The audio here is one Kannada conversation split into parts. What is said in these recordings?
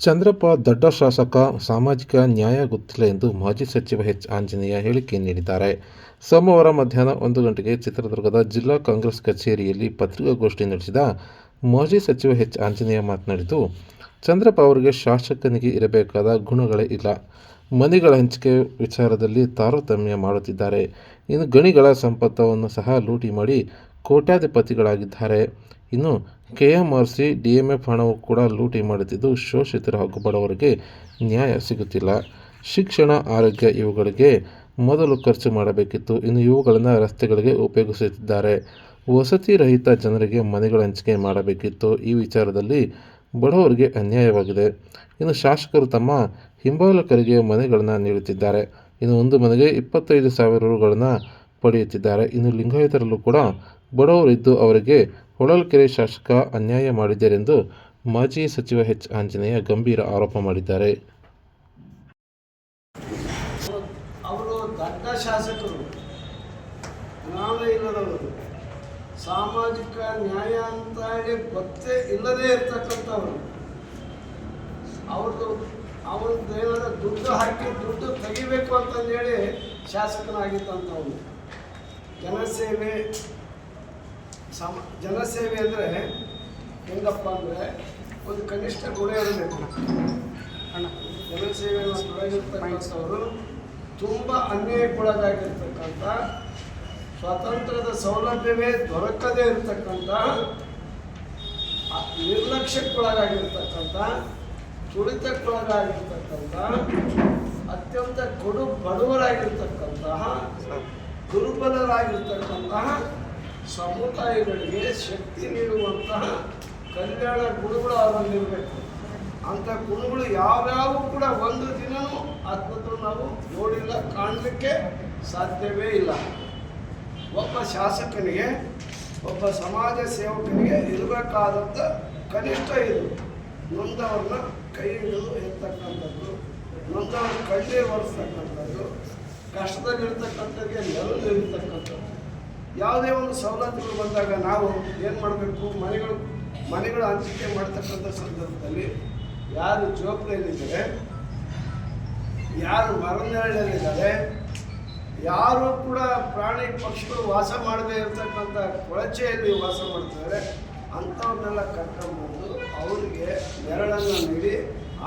ಚಂದ್ರಪ್ಪ ದೊಡ್ಡ ಶಾಸಕ, ಸಾಮಾಜಿಕ ನ್ಯಾಯ ಗೊತ್ತಿಲ್ಲ ಎಂದು ಮಾಜಿ ಸಚಿವ ಎಚ್. ಆಂಜನೇಯ ಹೇಳಿಕೆ ನೀಡಿದ್ದಾರೆ. ಸೋಮವಾರ ಮಧ್ಯಾಹ್ನ ಒಂದು ಗಂಟೆಗೆ ಚಿತ್ರದುರ್ಗದ ಜಿಲ್ಲಾ ಕಾಂಗ್ರೆಸ್ ಕಚೇರಿಯಲ್ಲಿ ಪತ್ರಿಕಾಗೋಷ್ಠಿ ನಡೆಸಿದ ಮಾಜಿ ಸಚಿವ ಎಚ್. ಆಂಜನೇಯ ಮಾತನಾಡಿದ್ದು, ಚಂದ್ರಪ್ಪ ಅವರಿಗೆ ಶಾಸಕನಿಗೆ ಇರಬೇಕಾದ ಗುಣಗಳೇ ಇಲ್ಲ. ಮನೆಗಳ ಹಂಚಿಕೆ ವಿಚಾರದಲ್ಲಿ ತಾರತಮ್ಯ ಮಾಡುತ್ತಿದ್ದಾರೆ. ಇನ್ನು ಗಣಿಗಳ ಸಂಪತ್ತವನ್ನು ಸಹ ಲೂಟಿ ಮಾಡಿ ಕೋಟ್ಯಾಧಿಪತಿಗಳಾಗಿದ್ದಾರೆ. ಇನ್ನು K M R C D M F ಹಣವು ಕೂಡ ಲೂಟಿ ಮಾಡುತ್ತಿದ್ದು, ಶೋಷಿತರು ಹಾಗೂ ಬಡವರಿಗೆ ನ್ಯಾಯ ಸಿಗುತ್ತಿಲ್ಲ. ಶಿಕ್ಷಣ, ಆರೋಗ್ಯ ಇವುಗಳಿಗೆ ಮೊದಲು ಖರ್ಚು ಮಾಡಬೇಕಿತ್ತು. ಇನ್ನು ಇವುಗಳನ್ನು ರಸ್ತೆಗಳಿಗೆ ಉಪಯೋಗಿಸುತ್ತಿದ್ದಾರೆ. ವಸತಿ ರಹಿತ ಜನರಿಗೆ ಮನೆಗಳ ಹಂಚಿಕೆ ಮಾಡಬೇಕಿತ್ತು. ಈ ವಿಚಾರದಲ್ಲಿ ಬಡವರಿಗೆ ಅನ್ಯಾಯವಾಗಿದೆ. ಇನ್ನು ಶಾಸಕರು ತಮ್ಮ ಹಿಂಬಾಲಕರಿಗೆ ಮನೆಗಳನ್ನು ನೀಡುತ್ತಿದ್ದಾರೆ. ಇನ್ನು ಒಂದು ಮನೆಗೆ ಇಪ್ಪತ್ತೈದು ಸಾವಿರ ರುಗಳನ್ನು ಪಡೆಯುತ್ತಿದ್ದಾರೆ. ಇನ್ನು ಲಿಂಗಾಯತರಲ್ಲೂ ಕೂಡ ಬಡವರಿದ್ದು ಅವರಿಗೆ ಹೊಳಲ್ಕೆರೆ ಶಾಸಕ ಅನ್ಯಾಯ ಮಾಡಿದ್ದಾರೆಂದು ಮಾಜಿ ಸಚಿವ ಎಚ್. ಆಂಜನೇಯ ಗಂಭೀರ ಆರೋಪ ಮಾಡಿದ್ದಾರೆ. ಅವರು ದೊಡ್ಡ ಶಾಸಕರು ಇಲ್ಲದವರು, ಸಾಮಾಜಿಕ ನ್ಯಾಯ ಅಂತ ಹೇಳಿ ಗೊತ್ತೇ ಇಲ್ಲದೇ ಇರ್ತಕ್ಕಂಥವ್ರು. ಅವ್ರದ್ದು ಅವನದ್ದು ಏನಾದ್ರು ದುಡ್ಡು ಹಾಕಿ ದುಡ್ಡು ತೆಗಿಬೇಕು ಅಂತಂದೇಳಿ ಶಾಸಕನಾಗಿದ್ದಂಥವ್ರು. ಜನಸೇವೆ ಸಮ, ಜನಸೇವೆ ಅಂದರೆ ಹೆಂಗಪ್ಪ ಅಂದರೆ ಒಂದು ಕನಿಷ್ಠ ಗುಣ ಇರಬೇಕು. ಅಣ್ಣ ಜನಸೇವೆಯನ್ನು ತೊಡಗಿರ್ತಕ್ಕಂಥವರು ತುಂಬ ಅನ್ಯಾಯಕ್ಕೊಳಗಾಗಿರ್ತಕ್ಕಂಥ, ಸ್ವಾತಂತ್ರ್ಯದ ಸೌಲಭ್ಯವೇ ದೊರಕದೇ ಇರತಕ್ಕಂಥ ನಿರ್ಲಕ್ಷ್ಯಕ್ಕೊಳಗಾಗಿರ್ತಕ್ಕಂಥ, ತುಳಿತಕ್ಕೊಳಗಾಗಿರ್ತಕ್ಕಂಥ, ಅತ್ಯಂತ ಕೊಡು ಬಡವರಾಗಿರ್ತಕ್ಕಂತಹ ದುರ್ಬಲರಾಗಿರ್ತಕ್ಕಂತಹ ಸಮುದಾಯಗಳಿಗೆ ಶಕ್ತಿ ನೀಡುವಂತಹ ಕಲ್ಯಾಣ ಗುಣಗಳು ಅವರಲ್ಲಿರಬೇಕು ಅಂಥ ಗುಣಗಳು ಯಾವ್ಯಾವು ಕೂಡ ಒಂದು ದಿನವೂ ಅದ್ಭುತ ನಾವು ನೋಡಿಲ್ಲ, ಕಾಣಲಿಕ್ಕೆ ಸಾಧ್ಯವೇ ಇಲ್ಲ. ಒಬ್ಬ ಶಾಸಕನಿಗೆ, ಒಬ್ಬ ಸಮಾಜ ಸೇವಕನಿಗೆ ಇರಬೇಕಾದಂಥ ಕನಿಷ್ಠ ಇದು. ನೊಂದವ್ರನ್ನ ಕೈ ಹಿಡಿದು ಇರ್ತಕ್ಕಂಥದ್ದು ನೊಂದವ್ರ ಕಣ್ಣೀರು ಒರೆಸ್ತಕ್ಕಂಥದ್ದು, ಕಷ್ಟದಲ್ಲಿರ್ತಕ್ಕಂಥದ್ದೇ ನೆರವು ನೀಡತಕ್ಕಂಥದ್ದು ಯಾವುದೇ ಒಂದು ಸವಲತ್ತುಗಳು ಬಂದಾಗ ನಾವು ಏನು ಮಾಡಬೇಕು? ಮನೆಗಳು ಮನೆಗಳು ಹಂಚಿಕೆ ಮಾಡ್ತಕ್ಕಂಥ ಸಂದರ್ಭದಲ್ಲಿ ಯಾರು ಜೋಪಡಿಯಲ್ಲಿದ್ದಾರೆ ಯಾರು ಮರನಹಳ್ಳಿಯಲ್ಲಿದ್ದಾರೆ ಯಾರು ಕೂಡ ಪ್ರಾಣಿ ಪಕ್ಷಿಗಳು ವಾಸ ಮಾಡದೇ ಇರತಕ್ಕಂಥ ಕೊಳಚೆಯಲ್ಲಿ ವಾಸ ಮಾಡ್ತಿದ್ದಾರೆ, ಅಂಥವ್ರನ್ನೆಲ್ಲ ಕರ್ಕೊಂಡ್ಬಂದು ಅವರಿಗೆ ನೆರಳನ್ನು ನೀಡಿ,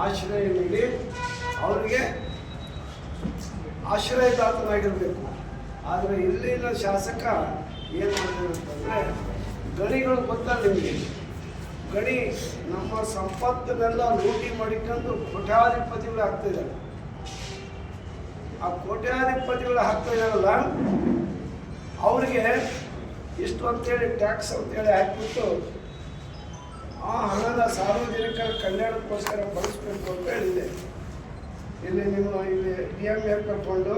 ಆಶ್ರಯ ನೀಡಿ, ಅವರಿಗೆ ಆಶ್ರಯದಾತನಾಗಿರಬೇಕು. ಆದರೆ ಇಲ್ಲಿನ ಶಾಸಕ ಏನು ಮಾಡಿದ್ರು ಅಂತಂದರೆ, ಗಣಿಗಳು ಗೊತ್ತಲ್ಲ ನಿಮಗೆ. ಗಣಿ ನಮ್ಮ ಸಂಪತ್ತನ್ನೆಲ್ಲ ಲೂಟಿ ಮಾಡಿಕೊಂಡು ಕೋಟ್ಯಾಧಿಪತಿಗಳು ಆಗ್ತಿದ್ದಾರೆ ಆ ಕೋಟ್ಯಾಧಿಪತಿಗಳು ಹಾಕ್ತಾ ಇದಾರಲ್ಲ ಅವರಿಗೆ ಇಷ್ಟು ಅಂತೇಳಿ ಟ್ಯಾಕ್ಸ್ ಅಂತೇಳಿ ಹಾಕ್ಬಿಟ್ಟು ಆ ಹಣದ ಸಾರ್ವಜನಿಕರ ಕಲ್ಯಾಣಕ್ಕೋಸ್ಕರ ಬಳಸಬೇಕು ಅಂತ ಹೇಳಿದೆ. ಇಲ್ಲಿ ನಿಮ್ಮ ಇಲ್ಲಿ ಡಿ ಎಂ ಎಫ್ ಕರ್ಕೊಂಡು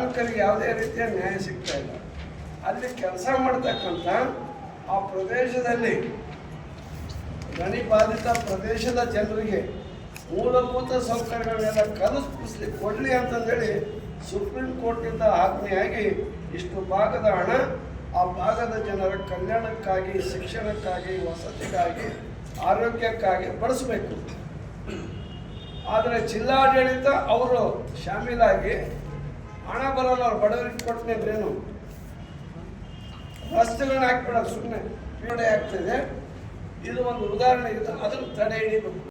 ಕಾರ್ಮಿಕರಿಗೆ ಯಾವುದೇ ರೀತಿಯ ನ್ಯಾಯ ಸಿಗ್ತಾ ಇಲ್ಲ. ಅಲ್ಲಿ ಕೆಲಸ ಮಾಡ್ತಕ್ಕಂಥ ಆ ಪ್ರದೇಶದಲ್ಲಿ ಗಣಿ ಬಾಧಿತ ಪ್ರದೇಶದ ಜನರಿಗೆ ಮೂಲಭೂತ ಸೌಕರ್ಯಗಳನ್ನೆಲ್ಲ ಕಲಿಸ್ಲಿಕ್ಕೆ ಕೊಡಲಿ ಅಂತಂದೇಳಿ ಸುಪ್ರೀಂ ಕೋರ್ಟ್ನಿಂದ ಆಜ್ಞೆಯಾಗಿ ಇಷ್ಟು ಭಾಗದ ಹಣ ಆ ಭಾಗದ ಜನರ ಕಲ್ಯಾಣಕ್ಕಾಗಿ, ಶಿಕ್ಷಣಕ್ಕಾಗಿ, ವಸತಿಗಾಗಿ, ಆರೋಗ್ಯಕ್ಕಾಗಿ ಬಳಸಬೇಕು. ಆದರೆ ಜಿಲ್ಲಾಡಳಿತ ಅವರು ಶಾಮೀಲಾಗಿ ಹಣ ಬರೋಲ್ಲ ಅವ್ರು, ಬಡವರಿಗೆ ಕೊಟ್ಟನೆ ಬೇನು ರಸ್ತೆಗಳನ್ನ ಹಾಕ್ಬಿಡೋದು ಸುಮ್ಮನೆ ಪೀಡೆ ಆಗ್ತಿದೆ. ಇದು ಒಂದು ಉದಾಹರಣೆ ಇದೆ ಅದನ್ನು ತಡೆ ಹಿಡಿಬೇಕು.